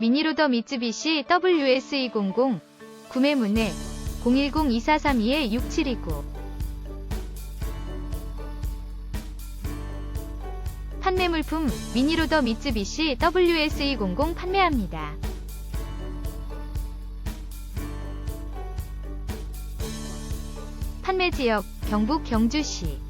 미니로더 미쯔비시 WS200 구매 문의 010-2432-6729 판매 물품 미니로더 미쯔비시 WS200 판매합니다. 판매 지역 경북 경주시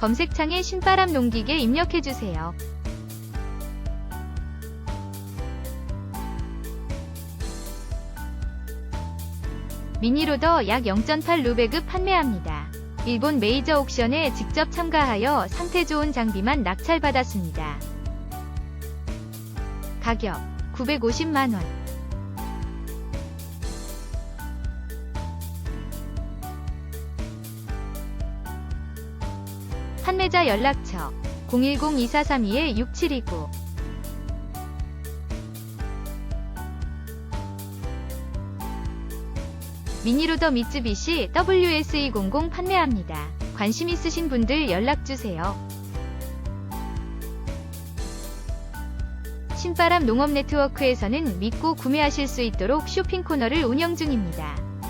검색창에 신바람 농기계 입력해주세요. 미니로더 약 0.8 루베급 판매합니다. 일본 메이저 옥션에 직접 참가하여 상태 좋은 장비만 낙찰받았습니다. 가격 950만원 판매자 연락처 010-2432-6729 미니로더 미쯔비시 WS200 판매합니다. 관심 있으신 분들 연락주세요. 신바람 농업 네트워크에서는 믿고 구매하실 수 있도록 쇼핑 코너를 운영 중입니다.